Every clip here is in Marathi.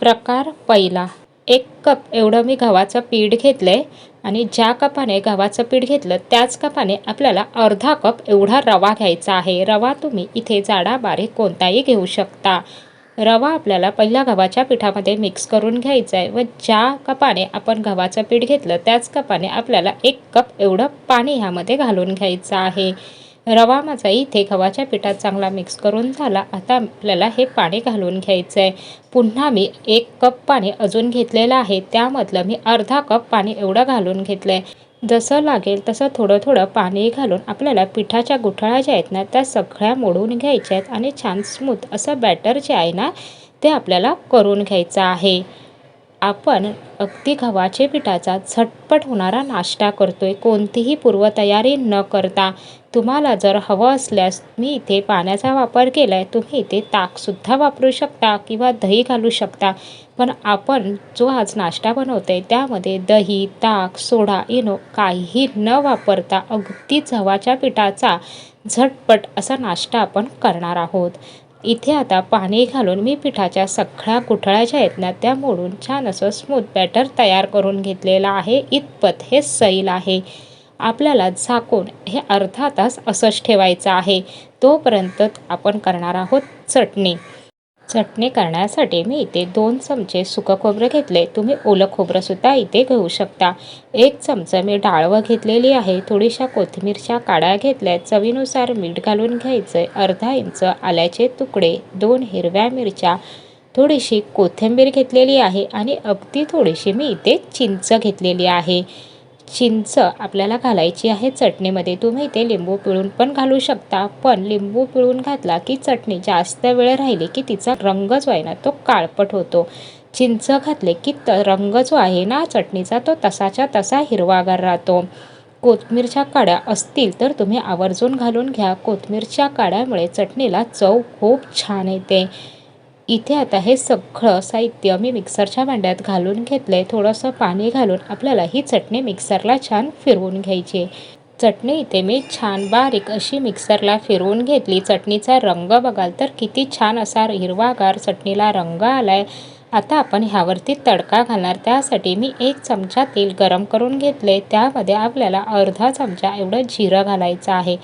प्रकार पहिला. एक कप एवढं मी गव्हाचं पीठ घेतलं आहे आणि ज्या कपाने गव्हाचं पीठ घेतलं त्याच कपाने आपल्याला अर्धा कप एवढा रवा घ्यायचा आहे. रवा तुम्ही इथे जाडा बारीक कोणताही घेऊ शकता. रवा आपल्याला पहिल्या गव्हाच्या पिठामध्ये मिक्स करून घ्यायचा आहे व ज्या कपाने आपण गव्हाचं पीठ घेतलं त्याच कपाने आपल्याला एक कप एवढं पाणी ह्यामध्ये घालून घ्यायचं आहे. रवा माझा इथे गव्हाच्या पिठात चांगला मिक्स करून झाला. आता आपल्याला हे पाणी घालून घ्यायचं आहे पुन्हा मी एक कप पाणी अजून घेतलेलं आहे. त्यामधलं मी अर्धा कप पाणी एवढं घालून घेतलं आहे जसं लागेल तसं थोडं थोडं पाणी घालून आपल्याला पिठाच्या गुठळ्या ज्या आहेत ना त्या सगळ्या मोडून घ्यायच्या आहेत आणि छान स्मूथ असं बॅटर जे आहे ना ते आपल्याला करून घ्यायचं आहे. आपण अगदी गव्हाचे पिठाचा झटपट होणारा नाश्ता करतोय कोणतीही पूर्वतयारी न करता. तुम्हाला जर हवं असल्यास मी इथे पाण्याचा वापर केला आहे तुम्ही इथे ताकसुद्धा वापरू शकता किंवा दही घालू शकता. पण आपण जो आज नाश्ता बनवतो आहे त्यामध्ये दही ताक सोडा इनो काहीही न वापरता अगदी गव्हाच्या पिठाचा झटपट असा नाश्ता आपण करणार आहोत. इथे आता पाणी घालून मी पिठाच्या सगळ्या कुठळ्याच्या ज्या आहेत ना त्या मोडून छान असं स्मूथ बॅटर तयार करून घेतलेलं आहे. इतपत हे सैल आहे. आपल्याला झाकून हे अर्धा तास असंच ठेवायचं आहे. तोपर्यंत आपण करणार आहोत चटणी. चटणी करण्यासाठी मी इथे दोन चमचे सुकं खोबरं घेतले. तुम्ही ओलं खोबरंसुद्धा इथे घेऊ शकता. एक चमचा मी डाळवं घेतलेली आहे. थोडीशा कोथिंबीरच्या काड्या घेतल्या. चवीनुसार मीठ घालून घ्यायचं. अर्धा इंच आल्याचे तुकडे. दोन हिरव्या मिरच्या. थोडीशी कोथिंबीर घेतलेली आहे. आणि अगदी थोडीशी मी इथे चिंच घेतलेली आहे. चिंच आपल्याला घालायची आहे चटणीमध्ये. तुम्ही ते लिंबू पिळून पण घालू शकता पण लिंबू पिळून घातला की चटणी जास्त वेळ राहिली की तिचा रंग जो आहे ना तो काळपट होतो. चिंच घातले की त रंग जो आहे ना चटणीचा तो तसाच्या तसा हिरवागार राहतो. कोथमीरच्या काड्या असतील तर तुम्ही आवर्जून घालून घ्या. कोथमीरच्या काड्यामुळे चटणीला चव खूप छान येते. इथे आता हे सगळं साहित्य मी मिक्सरच्या भांड्यात घालून घेतलं आहे थोडंसं पाणी घालून आपल्याला ही चटणी मिक्सरला छान फिरवून घ्यायची आहे. चटणी इथे मी छान बारीक अशी मिक्सरला फिरवून घेतली. चटणीचा रंग बघाल तर किती छान असा हिरवागार चटणीला रंग आला आहे आता आपण ह्यावरती तडका घालणार. त्यासाठी मी एक चमचा तेल गरम करून घेतले त्यामध्ये आपल्याला अर्धा चमचा एवढं जिरं घालायचं आहे.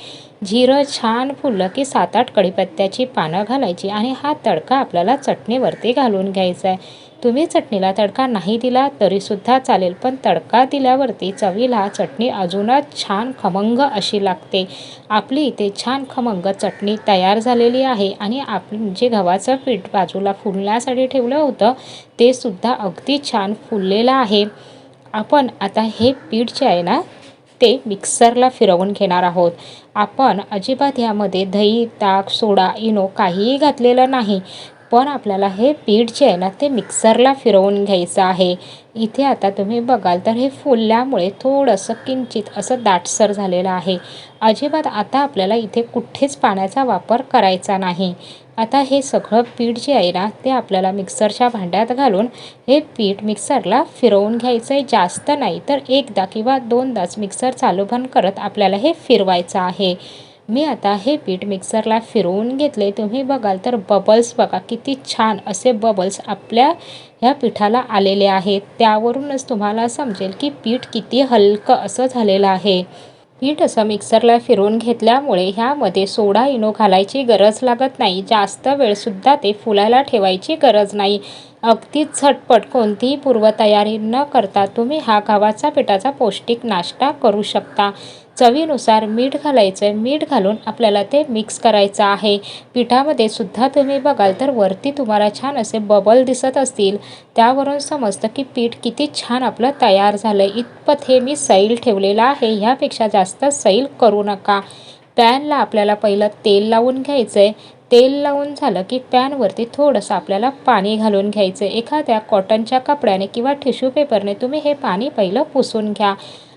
जिरं छान फुललं की सात आठ कढीपत्त्याची पानं घालायची आणि हा तडका आपल्याला चटणीवरती घालून घ्यायचा आहे तुम्ही चटणीला तडका नाही दिला तरीसुद्धा चालेल पण तडका दिल्यावरती चवीला चटणी अजूनच छान खमंग अशी लागते. आपली इथे छान खमंग चटणी तयार झालेली आहे आणि आपण जे गव्हाचं पीठ बाजूला फुलण्यासाठी ठेवलं होतं ते सुद्धा अगदी छान फुललेलं आहे. आपण आता हे पीठ जे आहे ना ते मिक्सरला फिरवून घेणार आहोत. आपण अजिबात ह्यामध्ये दही ताक सोडा इनो काहीही घातलेलं नाही पण आपल्याला हे पीठ जे आहे ना ते मिक्सरला फिरवून घ्यायचं आहे. इथे आता तुम्ही बघाल तर हे फुलल्यामुळे थोडंसं किंचित असं दाटसर झालेलं आहे. अजिबात आता आपल्याला इथे कुठेच पाण्याचा वापर करायचा नाही. आता हे सगळं पीठ जे आहे ना ते आपल्याला मिक्सरच्या भांड्यात घालून हे पीठ मिक्सरला फिरवून घ्यायचं आहे जास्त नाही तर एकदा किंवा दोनदाच मिक्सर चालू बंद करत आपल्याला हे फिरवायचं आहे. मी आता हे पीठ मिक्सरला फिरवून घेतले. तुम्ही बघाल तर बबल्स बघा किती छान असे बबल्स आपल्या ह्या पिठाला आलेले आहेत. त्यावरूनच तुम्हाला समजेल की पीठ किती हलकं असं झालेलं आहे. पीठ असं मिक्सरला फिरवून घेतल्यामुळे ह्यामध्ये सोडा इनो घालायची गरज लागत नाही. जास्त वेळसुद्धा ते फुलायला ठेवायची गरज नाही. अगदीच झटपट कोणतीही पूर्वतयारी न करता तुम्ही हा गव्हाचा पिठाचा पौष्टिक नाश्ता करू शकता. चवीनुसार मीठ घालायचं. आहे मीठ घालून आपल्याला ते मिक्स करायचं आहे. पिठामध्ये सुद्धा तुम्ही बघाल तर वरती तुम्हाला छान असे बबल दिसत असतील. त्यावरून समजतं की पीठ किती छान आपलं तयार झालं आहे इतपत हे मी सैल ठेवलेलं आहे. ह्यापेक्षा जास्त सैल करू नका. पॅनला आपल्याला पहिलं तेल लावून घ्यायचं आहे तेल लावून झालं की पॅनवरती थोडंसं आपल्याला पाणी घालून घ्यायचं. एखाद्या कॉटनच्या कपड्याने किंवा टिश्यू पेपरने तुम्ही हे पाणी पहिलं पुसून घ्या.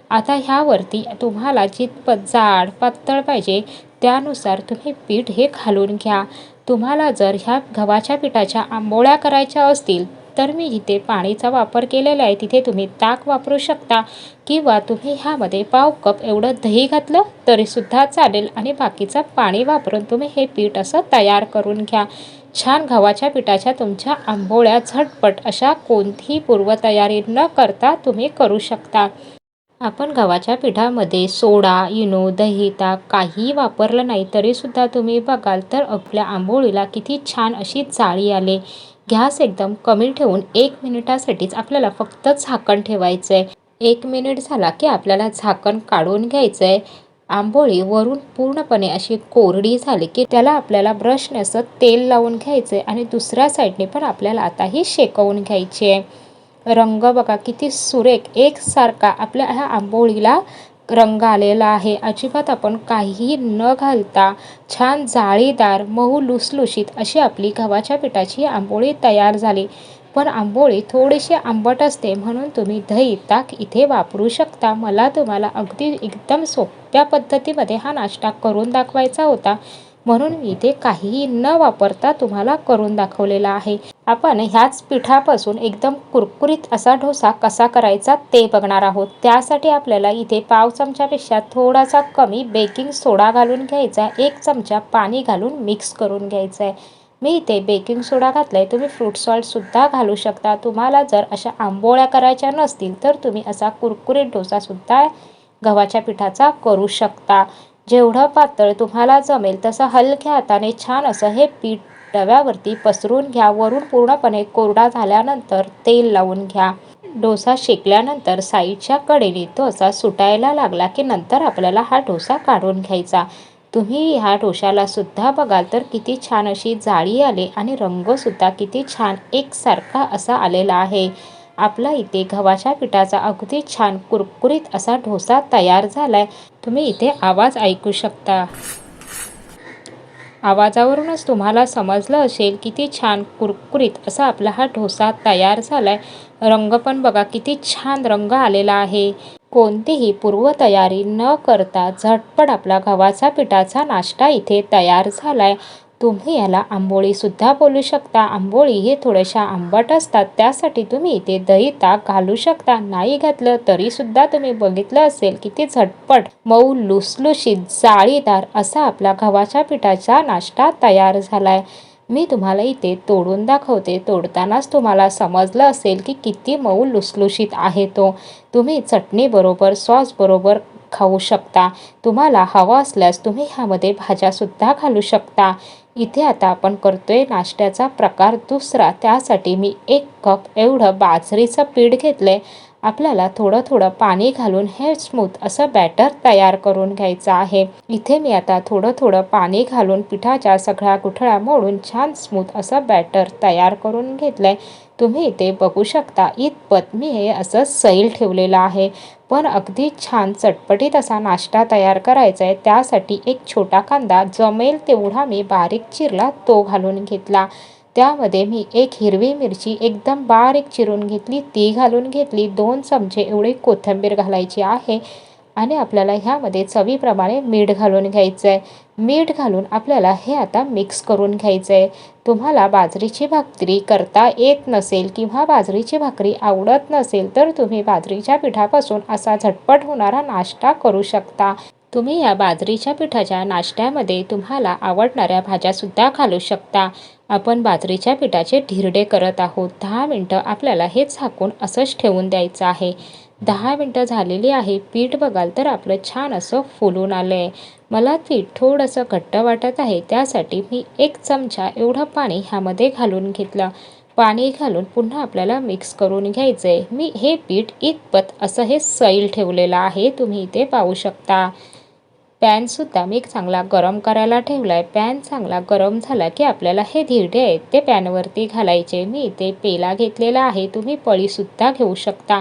आता ह्यावरती तुम्हाला जितपत जाड पातळ पाहिजे त्यानुसार तुम्ही पीठ हे घालून घ्या. तुम्हाला जर ह्या गव्हाच्या पिठाच्या आंबोळ्या करायच्या असतील तर मी जिथे पाणीचा वापर केलेला आहे. तिथे तुम्ही ताक वापरू शकता किंवा तुम्ही ह्यामध्ये पाव कप एवढं दही घातलं तरीसुद्धा चालेल आणि बाकीचं पाणी वापरून तुम्ही हे पीठ असं तयार करून घ्या. छान गव्हाच्या पिठाच्या तुमच्या आंबोळ्या झटपट अशा कोणतीही पूर्वतयारी न करता तुम्ही करू शकता. आपण गव्हाच्या पिठामध्ये सोडा इनो दही ताक काहीही वापरलं नाही तरीसुद्धा तुम्ही बघाल तर आपल्या आंबोळीला किती छान अशी जाळी आले. गॅस एकदम कमी ठेवून एक मिनिटासाठीच आपल्याला फक्त झाकण ठेवायचं आहे एक मिनिट झाला की आपल्याला झाकण काढून घ्यायचं आहे आंबोळी वरून पूर्णपणे अशी कोरडी झाली की त्याला आपल्याला ब्रशने असं तेल लावून घ्यायचं आहे आणि दुसऱ्या साईडने पण आपल्याला आता ही शेकवून घ्यायची आहे रंग बघा किती सुरेख एकसारखा आपल्या ह्या आंबोळीला रंग आलेला आहे. अजिबात आपण काहीही न घालता छान जाळीदार मऊ लुसलुशीत अशी आपली गव्हाच्या पिठाची आंबोळी तयार झाली. पण आंबोळी थोडीशी आंबट असते म्हणून तुम्ही दही ताक इथे वापरू शकता. मला तुम्हाला अगदी एकदम सोप्या पद्धतीमध्ये हा नाश्ता करून दाखवायचा होता म्हणून मी इथे काहीही न वापरता तुम्हाला करून दाखवलेला आहे. आपण ह्याच पिठापासून एकदम कुरकुरीत असा डोसा कसा करायचा ते बघणार आहोत. त्यासाठी आपल्याला इथे पाव चमच्यापेक्षा थोडासा कमी बेकिंग सोडा घालून घ्यायचा एक चमचा पाणी घालून मिक्स करून घ्यायचं आहे. मी इथे बेकिंग सोडा घातला आहे तुम्ही फ्रूट सॉल्टसुद्धा घालू शकता. तुम्हाला जर अशा आंबोळ्या करायच्या नसतील तर तुम्ही असा कुरकुरीत डोसासुद्धा गव्हाच्या पिठाचा करू शकता. जेवढं पातळ तुम्हाला जमेल तसं हलक्या हाताने छान असं हे पीठ तव्यावरती पसरून घ्या. वरून पूर्णपणे कोरडा झाल्यानंतर तेल लावून घ्या. डोसा शेकल्यानंतर साईडच्या कडेने तो असा सुटायला लागला की नंतर आपल्याला हा डोसा काढून घ्यायचा. तुम्ही ह्या डोशाला सुद्धा बघाल तर किती छान अशी जाळी आले आणि रंगसुद्धा किती छान एकसारखा असा आलेला आहे. आपला इथे गव्हाच्या पिठाचा अगदी छान कुरकुरीत असा डोसा तयार झालाय. तुम्ही इथे आवाज ऐकू शकता. आवाजावरूनच तुम्हाला समजलं असेल किती छान कुरकुरीत असा आपला हा डोसा तयार झाला आहे रंग पण बघा किती छान रंग आलेला आहे. कोणतीही पूर्वतयारी न करता झटपट आपला गव्हाचा पिठाचा नाश्ता इथे तयार झाला आहे तुम्ही याला आंबोळीसुद्धा बोलू शकता. आंबोळी हे थोड्याशा आंबट असतात. त्यासाठी तुम्ही इथे दही ताक घालू शकता. नाही घातलं तरीसुद्धा तुम्ही बघितलं असेल की ते झटपट मऊ लुसलुशीत जाळीदार असा आपला गव्हाच्या पिठाचा नाश्ता तयार झालाय. मी तुम्हाला इथे तोडून दाखवते. तोडतानाच तुम्हाला समजलं असेल की किती मऊ लुसलुशीत आहे तो. तुम्ही चटणीबरोबर सॉसबरोबर खाऊ शकता. तुम्हाला हवा असल्यास तुम्ही ह्यामध्ये भाज्यासुद्धा घालू शकता. इथे आता आपण करतोय नाश्त्याचा प्रकार दुसरा. त्यासाठी मी एक कप एवढं बाजरीचं पीठ घेतलं आहे आपल्याला थोडं थोडं पाणी घालून हे स्मूथ असं बॅटर तयार करून घ्यायचं आहे. इथे मी आता थोडं थोडं पाणी घालून पिठाच्या सगळ्या गुठळ्या मोडून छान स्मूथ असं बॅटर तयार करून घेतलं आहे तुम्ही इथे बघू शकता इतपत मी हे असं सैल ठेवलेलं आहे. पण अगदी छान चटपटीत असा नाश्ता तयार करायचा आहे त्यासाठी एक छोटा कांदा जमेल तेवढा मी बारीक चिरला तो घालून घेतला. त्यामध्ये मी एक हिरवी मिरची एकदम बारीक चिरून घेतली ती घालून घेतली दोन चमचे एवढी कोथिंबीर घालायची आहे आणि आपल्याला ह्यामध्ये चवीप्रमाणे मीठ घालून घ्यायचं आहे मीठ घालून आपल्याला हे आता मिक्स करून घ्यायचं आहे तुम्हाला बाजरीची भाकरी करता येत नसेल किंवा बाजरीची भाकरी आवडत नसेल तर तुम्ही बाजरीच्या पिठापासून असा झटपट होणारा नाश्ता करू शकता. तुम्ही या बाजरीच्या पिठाच्या नाश्त्यामध्ये तुम्हाला आवडणाऱ्या भाज्यासुद्धा घालू शकता. आपण बाजरीच्या पिठाचे ढिरडे करत आहोत. दहा मिनटं आपल्याला हे झाकून असंच ठेवून द्यायचं आहे. दहा मिनटं झालेली आहे. पीठ बघाल तर आपलं छान असं फुलून आलं आहे मला पीठ थोडंसं घट्ट वाटत आहे. त्यासाठी मी एक चमचा एवढं पाणी ह्यामध्ये घालून घेतलं. पाणी घालून पुन्हा आपल्याला मिक्स करून घ्यायचं आहे मी हे पीठ इतपत असं हे सैल ठेवलेलं आहे. तुम्ही इथे पाहू शकता. पॅनसुद्धा मी चांगला गरम करायला ठेवला आहे पॅन चांगला गरम झाला की आपल्याला हे धिरडे आहेत. ते पॅनवरती घालायचे. मी इथे पेला घेतलेला आहे. तुम्ही पळीसुद्धा घेऊ शकता.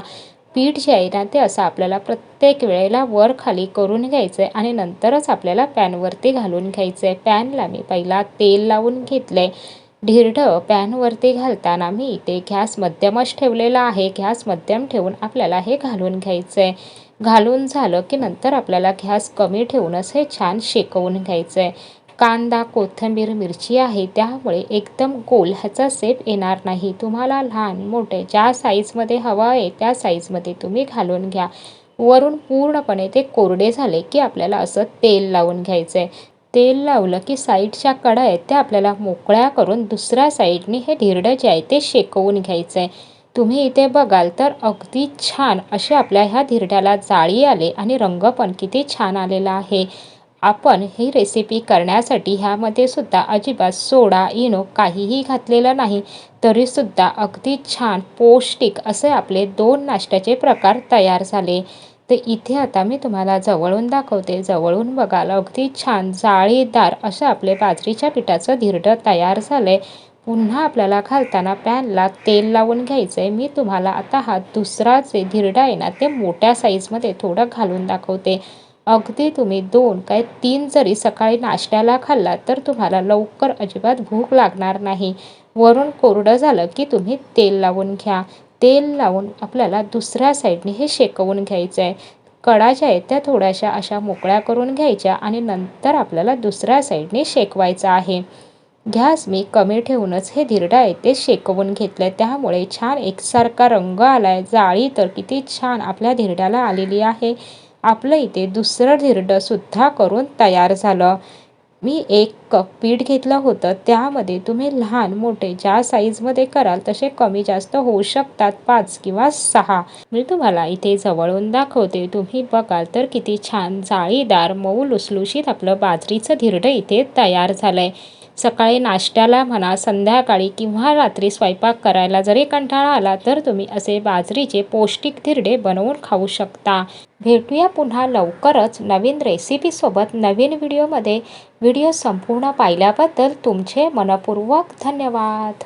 पीठ जे आहे ना ते असं आपल्याला प्रत्येक वेळेला वर खाली करून घ्यायचं आहे आणि नंतरच आपल्याला पॅनवरती घालून घ्यायचं आहे पॅनला मी पहिला तेल लावून घेतलं आहे ढिरडं पॅनवरती घालताना मी इथे गॅस मध्यमच ठेवलेला आहे. गॅस मध्यम ठेवून आपल्याला हे घालून घ्यायचं आहे घालून झालं की नंतर आपल्याला गॅस कमी ठेवूनच हे छान शेकवून घ्यायचं आहे कांदा कोथिंबीर मिरची आहे त्यामुळे एकदम गोल ह्याचा सेप येणार नाही. तुम्हाला लहान मोठे ज्या साईजमध्ये हवं आहे त्या साईजमध्ये तुम्ही घालून घ्या. वरून पूर्णपणे ते कोरडे झाले की आपल्याला असं तेल लावून घ्यायचं आहे तेल लावलं की साईडच्या कडा आहेत त्या आपल्याला मोकळ्या करून दुसऱ्या साईडने हे धिरडं जे आहे ते शेकवून घ्यायचं आहे तुम्ही इथे बघाल तर अगदी छान असे आपल्या ह्या धिरड्याला जाळी आले आणि रंग पण किती छान आलेला आहे. आपण ही रेसिपी करण्यासाठी ह्यामध्ये सुद्धा अजिबात सोडा इनो काहीही घातलेलं नाही तरीसुद्धा अगदी छान पौष्टिक असे आपले दोन नाश्त्याचे प्रकार तयार झाले. तर इथे आता मी तुम्हाला जवळून दाखवते जवळून बघाल अगदी छान जाळीदार असं आपले बाजरीच्या पिठाचं धिरडं तयार झालं आहे पुन्हा आपल्याला घालताना पॅनला तेल लावून घ्यायचं आहे मी तुम्हाला आता हा दुसरा जे धिरडा आहे ना ते मोठ्या साईजमध्ये थोडं घालून दाखवते. अगदी तुम्ही दोन काय तीन जरी सकाळी नाश्त्याला खाल्ला तर तुम्हाला लवकर अजिबात भूक लागणार नाही. वरून कोरडं झालं की तुम्ही तेल लावून घ्या. तेल लावून आपल्याला दुसऱ्या साईडने हे शेकवून घ्यायचं आहे कडा ज्या आहेत त्या थोड्याशा अशा मोकळ्या करून घ्यायच्या आणि नंतर आपल्याला दुसऱ्या साईडने शेकवायचं आहे. गॅस मी कमी ठेवूनच हे धिरडा आहे शेकवून घेतलं आहे त्यामुळे छान एकसारखा रंग आला आहे जाळी तर किती छान आपल्या धिरड्याला आलेली आहे. आपलं इथे दुसरं धिरडंसुद्धा करून तयार झालं. मी एक कप पीठ घेतलं होतं. त्यामध्ये तुम्ही लहान मोठे ज्या साईजमध्ये कराल तसे कमी जास्त होऊ शकतात. पाच किंवा सहा. मी तुम्हाला इथे जवळून दाखवते. तुम्ही बघाल तर किती छान जाळीदार मऊ लुसलुशीत आपलं बाजरीचं धिरडं इथे तयार झालं आहे सकाळी नाश्त्याला म्हणा संध्याकाळी किंवा रात्री स्वयंपाक करायला जरी कंटाळा आला तर तुम्ही असे बाजरीचे पौष्टिक धिरडे बनवून खाऊ शकता. भेटूया पुन्हा लवकरच नवीन रेसिपीसोबत नवीन व्हिडिओमध्ये व्हिडिओ संपूर्ण पाहिल्याबद्दल तुमचे मनपूर्वक धन्यवाद.